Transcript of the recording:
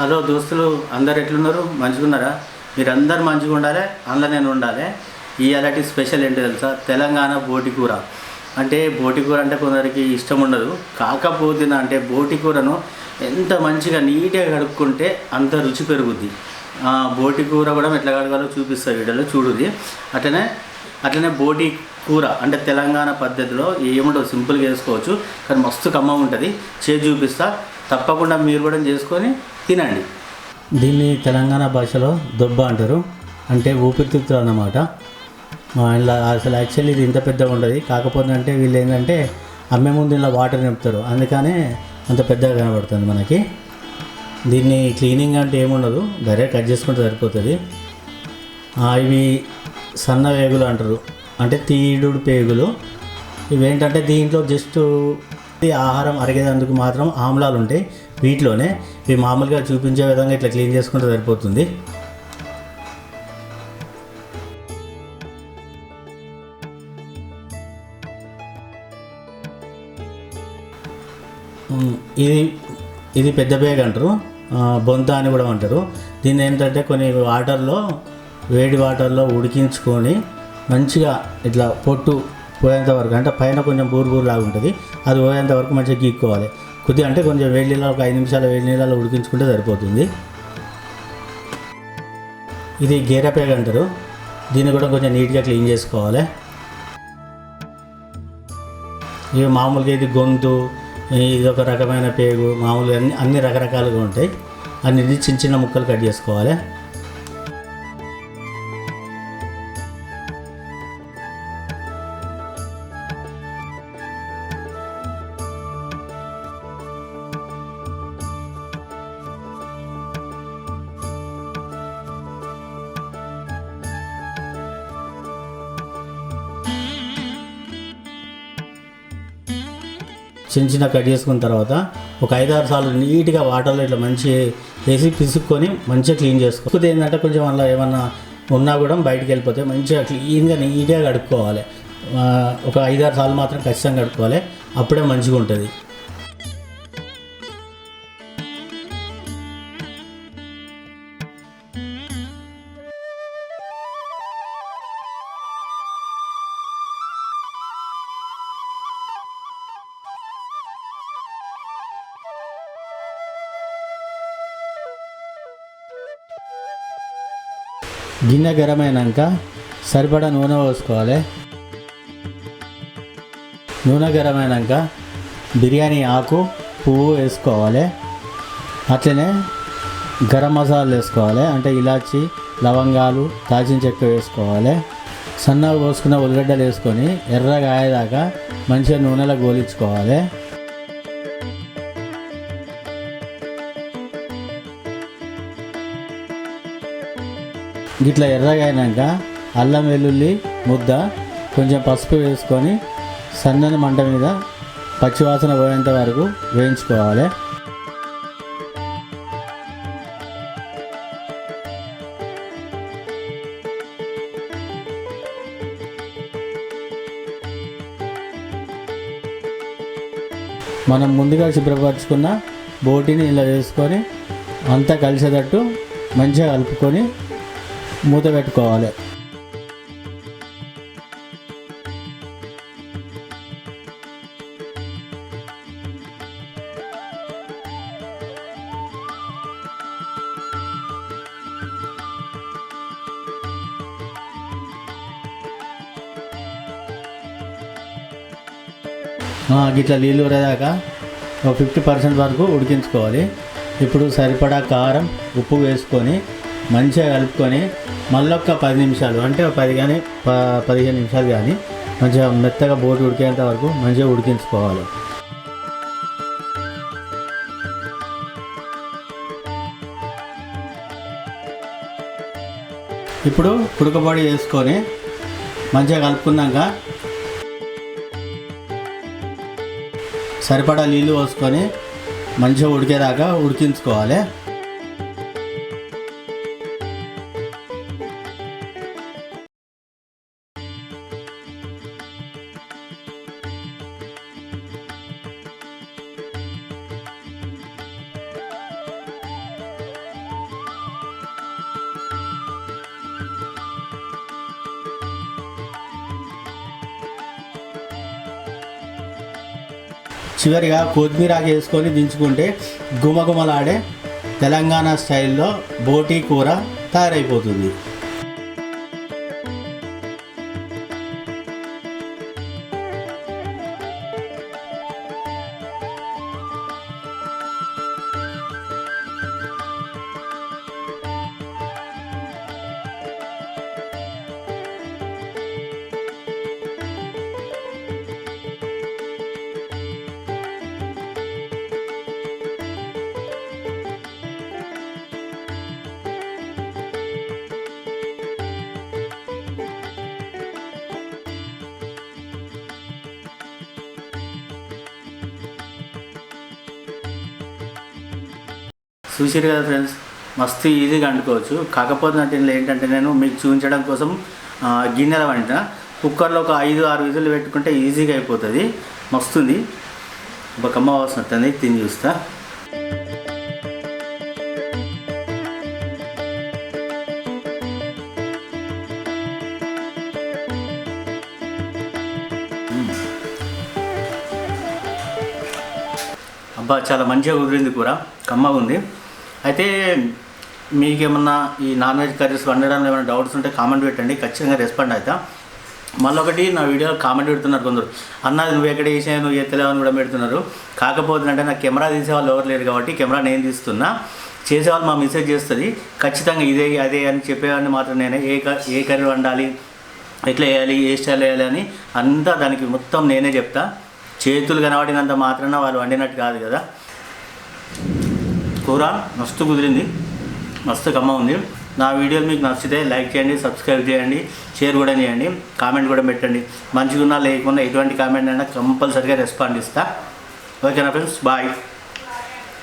Hello దోస్తులు అందరు ఎట్లున్నారు? మంచిగా ఉన్నారా మీరందరు మంచిగా ఉండాలి అందులో నేను ఉండాలి. ఈ అలాంటి స్పెషల్ ఏంటో తెలుసా? తెలంగాణ బోటి కూర అంటే బోటి కూర అంటే కొందరికి ఇష్టం ఉండదు. కాకపోతే అంటే బోటి కూరను ఎంత మంచిగా నీట్గా కడుక్కుంటే అంత రుచి పెరుగుద్ది. బోటి కూర కూడా ఎట్లా కడగాలో చూపిస్తా వీడియోలో చూడుది. అట్లనే అట్లనే బోటి కూర అంటే తెలంగాణ పద్ధతిలో ఏముండదు సింపుల్గా చేసుకోవచ్చు. కానీ మస్తు కమ్మ ఉంటుంది. చేసి చూపిస్తా. తప్పకుండా మీరు కూడా చేసుకొని తినండి. దీన్ని తెలంగాణ భాషలో దొబ్బ అంటారు. అంటే ఊపిరితిత్తులు అన్నమాట. ఇలా అసలు యాక్చువల్లీ ఇది ఇంత పెద్దగా ఉండదు. కాకపోతే అంటే వీళ్ళు ఏంటంటే అమ్మే ముందు ఇలా వాటర్ నింపుతారు. అందుకనే అంత పెద్దగా కనబడుతుంది మనకి. దీన్ని క్లీనింగ్ అంటే ఏముండదు. డైరెక్ట్ కట్ చేసుకుంటే సరిపోతుంది. ఆ, ఇవి సన్న వేగులు అంటారు. అంటే తీడు పేగులు. ఇవేంటంటే దీంట్లో జస్ట్ ఆహారం అరిగేదందుకు మాత్రం ఆమ్లాలు ఉంటాయి. వీటిలోనే ఇవి మామూలుగా చూపించే విధంగా ఇట్లా క్లీన్ చేసుకుంటే సరిపోతుంది. ఇది ఇది పెద్ద పేగ అంటారు. బొంత అని కూడా అంటారు. దీన్ని ఏంటంటే కొన్ని వాటర్లో వేడి వాటర్లో ఉడికించుకొని మంచిగా ఇట్లా పొట్టు పోయేంత వరకు అంటే పైన కొంచెం బూరు బూరు లాగా ఉంటుంది. అది పోయేంత వరకు మంచిగా గీక్కోవాలి. కొద్దిగా అంటే కొంచెం వేడి నీళ్ళలో ఒక ఐదు నిమిషాలు వేడి నీళ్ళలో ఉడికించుకుంటే సరిపోతుంది. ఇది గేరపేగ అంటారు. దీన్ని కూడా కొంచెం నీట్గా క్లీన్ చేసుకోవాలి. ఇవి మామూలుగా ఇది గొంతు ఇది ఒక రకమైన పేగు మామూలుగా అన్ని అన్ని రకరకాలుగా ఉంటాయి. అన్ని చిన్న చిన్న ముక్కలు కట్ చేసుకోవాలి. చిన్న చిన్న కట్ చేసుకున్న తర్వాత ఒక ఐదారు సార్లు నీట్గా వాటర్లో ఇట్లా మంచి వేసి పిసుక్కొని మంచిగా క్లీన్ చేసుకో. ఏంటంటే కొంచెం అలా ఏమన్నా ఉన్నా కూడా బయటికి వెళ్ళిపోతే మంచిగా క్లీన్గా నీట్గా కడుక్కోవాలి. ఒక ఐదారు సార్లు మాత్రం ఖచ్చితంగా కడుక్కోవాలి. అప్పుడే మంచిగా ఉంటుంది గిన్నె గరమైనాక సరిపడా నూనె పోసుకోవాలి. నూనె గరమైనాక బిర్యానీ ఆకు పువ్వు వేసుకోవాలి. అట్లనే గరం మసాలాలు వేసుకోవాలి. అంటే ఇలాచి లవంగాలు దాల్చిన చెక్క వేసుకోవాలి. సన్నగా పోసుకున్న ఉల్లిగడ్డలు వేసుకొని ఎర్రగా అయ్యేదాకా మంచిగా నూనెలో గోలించుకోవాలి. గిట్లా ఎర్రగా అయినాక అల్లం వెల్లుల్లి ముద్ద కొంచెం పసుపు వేసుకొని సన్నని మంట మీద పచ్చివాసన పోయేంత వరకు వేయించుకోవాలి. మనం ముందుగా శుభ్రపరచుకున్న బోటిని ఇలా వేసుకొని అంతా కలిసేటట్టు మంచిగా కలుపుకొని మూత పెట్టుకోవాలి. ఆ, నీళ్ళు ఉరేదాకా ఒక ఫిఫ్టీ పర్సెంట్ వరకు ఉడికించుకోవాలి. ఇప్పుడు సరిపడా కారం ఉప్పు వేసుకొని మంచిగా కలుపుకొని మళ్ళొక్క పది నిమిషాలు అంటే పది కానీ ప పదిహేను నిమిషాలు కానీ మంచిగా మెత్తగా బోటి ఉడికేంత వరకు మంచిగా ఉడికించుకోవాలి. ఇప్పుడు ఉడకబడి వేసుకొని మంచిగా కలుపుకున్నాక సరిపడా నీళ్ళు పోసుకొని మంచిగా ఉడికేదాకా ఉడికించుకోవాలి. చివరిగా కొత్తిమీర వేసుకొని దించుకుంటే గుమగుమలాడే తెలంగాణ స్టైల్లో బోటీ కూర తయారైపోతుంది. చూసారు కదా ఫ్రెండ్స్ మస్తు ఈజీగా వండుకోవచ్చు. కాకపోతే అంటే ఏంటంటే నేను మీకు చూపించడం కోసం గిన్నెల వంట కుక్కర్లో ఒక ఐదు ఆరు విజులు పెట్టుకుంటే ఈజీగా అయిపోతుంది. మస్తుంది. ఒక కమ్మ వస్తుంది. తిని చూస్తా. అబ్బా చాలా మంచిగా కుదిరింది కూర. కమ్మగా ఉంది అయితే మీకేమన్నా ఈ నాన్ వెజ్ కర్రీస్ వండడంలో ఏమైనా డౌట్స్ ఉంటే కామెంట్ పెట్టండి ఖచ్చితంగా రెస్పాండ్ అవుతా. మళ్ళీ ఒకటి నా వీడియోలో కామెంట్ పెడుతున్నారు కొందరు. అన్న నువ్వు ఎక్కడ వేసావు నువ్వు ఎత్తలేవు అని కూడా పెడుతున్నారు. కాకపోతే అంటే నాకు కెమెరా తీసే వాళ్ళు ఎవరు లేరు కాబట్టి కెమెరా నేను తీస్తున్నా. చేసేవాళ్ళు మా మెసేజ్ చేస్తుంది. ఖచ్చితంగా ఇదే అదే అని చెప్పేవాడిని మాత్రం నేనే. ఏ క- ఏ కర్రీ వండాలి? ఎట్లా వేయాలి ఏ స్టైల్ వేయాలి అని అంతా దానికి మొత్తం నేనే చెప్తా. చేతులు కనబడినంత మాత్రాన వాళ్ళు వండినట్టు కాదు కదా. కూర. మస్తు కుదిరింది. మస్తు కమ్మ ఉంది. నా వీడియోలు మీకు నచ్చితే లైక్ చేయండి సబ్స్క్రైబ్ చేయండి షేర్ కూడా చేయండి కామెంట్ కూడా పెట్టండి. మంచిగా ఉన్నా లేకున్నా ఎటువంటి కామెంట్ అయినా కంపల్సరీగా రెస్పాండ్ ఇస్తా. ఓకేనా ఫ్రెండ్స్? బాయ్.